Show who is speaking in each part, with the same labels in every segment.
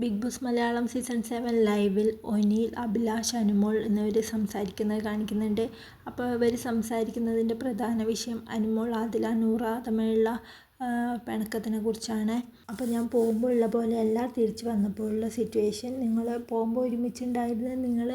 Speaker 1: Big Boss Malayalam season seven ലൈവിൽ ഒനിൽ അഭിലാഷ് അനുമോൾ എന്നിവർ സംസാരിക്കുന്നത് കാണിക്കുന്നുണ്ട്. അപ്പോൾ ഇവർ സംസാരിക്കുന്നതിന്റെ പ്രധാന വിഷയം അനുമോൾ ആദില നൂറ തമ്മിലുള്ള പിണക്കത്തിനെ കുറിച്ചാണ്. അപ്പോൾ ഞാൻ പോകുമ്പോൾ ഉള്ള പോലെയല്ല തിരിച്ച് വന്നപ്പോഴുള്ള സിറ്റുവേഷൻ നിങ്ങൾ പോകുമ്പോൾ ഒരുമിച്ചുണ്ടായിരുന്നത് നിങ്ങൾ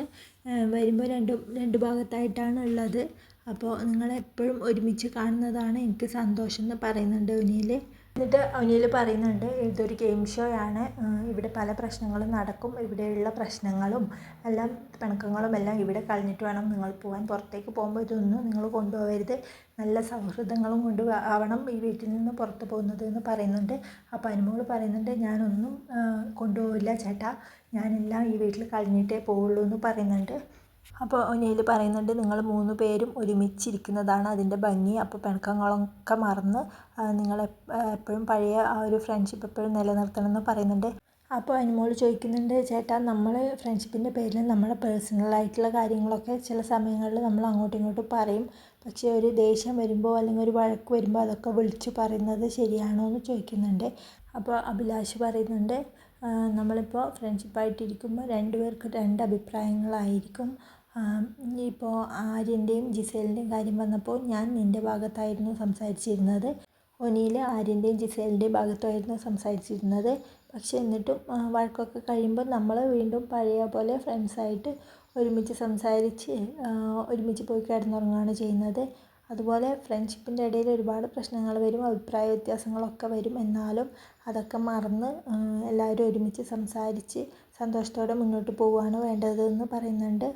Speaker 1: വരുമ്പോൾ രണ്ടും രണ്ട് ഭാഗത്തായിട്ടാണ് ഉള്ളത്. അപ്പോൾ നിങ്ങളെപ്പോഴും ഒരുമിച്ച് കാണുന്നതാണ് എനിക്ക് സന്തോഷം എന്ന് പറയുന്നുണ്ട് ഒനിയിൽ. എന്നിട്ട് അവനിൽ പറയുന്നുണ്ട് ഇതൊരു ഗെയിം ഷോ ആണ്. ഇവിടെ പല പ്രശ്നങ്ങളും നടക്കും. ഇവിടെയുള്ള പ്രശ്നങ്ങളും എല്ലാം പിണക്കങ്ങളും എല്ലാം ഇവിടെ കളഞ്ഞിട്ട് വേണം നിങ്ങൾ പോകാൻ പുറത്തേക്ക് പോകുമ്പോൾ ഇതൊന്നും നിങ്ങൾ കൊണ്ടുപോകരുത്. നല്ല സൗഹൃദങ്ങളും കൊണ്ട് ആവണം ഈ വീട്ടിൽ നിന്ന് പുറത്ത് പോകുന്നത് എന്ന് പറയുന്നുണ്ട്. അപ്പോൾ അനുമോൾ പറയുന്നുണ്ട് ഞാനൊന്നും കൊണ്ടുപോകില്ല ചേട്ടാ. ഞാനെല്ലാം ഈ വീട്ടിൽ കളഞ്ഞിട്ടേ പോവുള്ളൂ എന്ന് പറയുന്നുണ്ട്. അപ്പോൾ ഒനിയിൽ പറയുന്നുണ്ട് നിങ്ങൾ മൂന്ന് പേരും ഒരുമിച്ചിരിക്കുന്നതാണ് അതിന്റെ ഭംഗി. അപ്പോൾ പിണക്കങ്ങളൊക്കെ മറന്ന് നിങ്ങൾ എപ്പോഴും പഴയ ആ ഒരു ഫ്രണ്ട്ഷിപ്പ് എപ്പോഴും നിലനിർത്തണം എന്ന് പറയുന്നുണ്ട്. അപ്പോൾ അനുമോൾ ചോദിക്കുന്നുണ്ട് ചേട്ടാ നമ്മൾ ഫ്രണ്ട്ഷിപ്പിന്റെ പേരിൽ നമ്മുടെ പേഴ്സണലായിട്ടുള്ള കാര്യങ്ങളൊക്കെ ചില സമയങ്ങളിൽ നമ്മൾ അങ്ങോട്ടും ഇങ്ങോട്ടും പറയും. പക്ഷേ ഒരു ദേഷ്യം വരുമ്പോൾ അല്ലെങ്കിൽ ഒരു വഴക്ക് വരുമ്പോൾ അതൊക്കെ വിളിച്ചു പറയുന്നത് ശരിയാണോ എന്ന് ചോദിക്കുന്നുണ്ട്. അപ്പോൾ അഭിലാഷ് പറയുന്നുണ്ട് നമ്മളിപ്പോൾ ഫ്രണ്ട്ഷിപ്പായിട്ടിരിക്കുമ്പോൾ രണ്ട് പേർക്കും രണ്ട് അഭിപ്രായങ്ങളായിരിക്കും ഇപ്പോൾ ആര്യന്റെയും ജിസേലിന്റെയും കാര്യം വന്നപ്പോൾ ഞാൻ നിന്റെ ഭാഗത്തായിരുന്നു സംസാരിച്ചിരുന്നത്. ഒനിയിൽ ആര്യന്റെയും ജിസേലിന്റെയും ഭാഗത്തായിരുന്നു സംസാരിച്ചിരുന്നത്. പക്ഷേ എന്നിട്ടും വഴക്കൊക്കെ കഴിയുമ്പോൾ നമ്മൾ വീണ്ടും പഴയ പോലെ ഫ്രണ്ട്സായിട്ട് ഒരുമിച്ച് സംസാരിച്ച് ഒരുമിച്ച് പോയി കിടന്നുറങ്ങുകയാണ് ചെയ്യുന്നത്. അതുപോലെ ഫ്രണ്ട്ഷിപ്പിന്റെ ഇടയിൽ ഒരുപാട് പ്രശ്നങ്ങൾ വരും അഭിപ്രായ വ്യത്യാസങ്ങളൊക്കെ വരും. എന്നാലും അതൊക്കെ മറന്ന് എല്ലാവരും ഒരുമിച്ച് സംസാരിച്ച് സന്തോഷത്തോടെ മുന്നോട്ട് പോവുകയാണ് വേണ്ടതെന്ന് പറയുന്നുണ്ട്.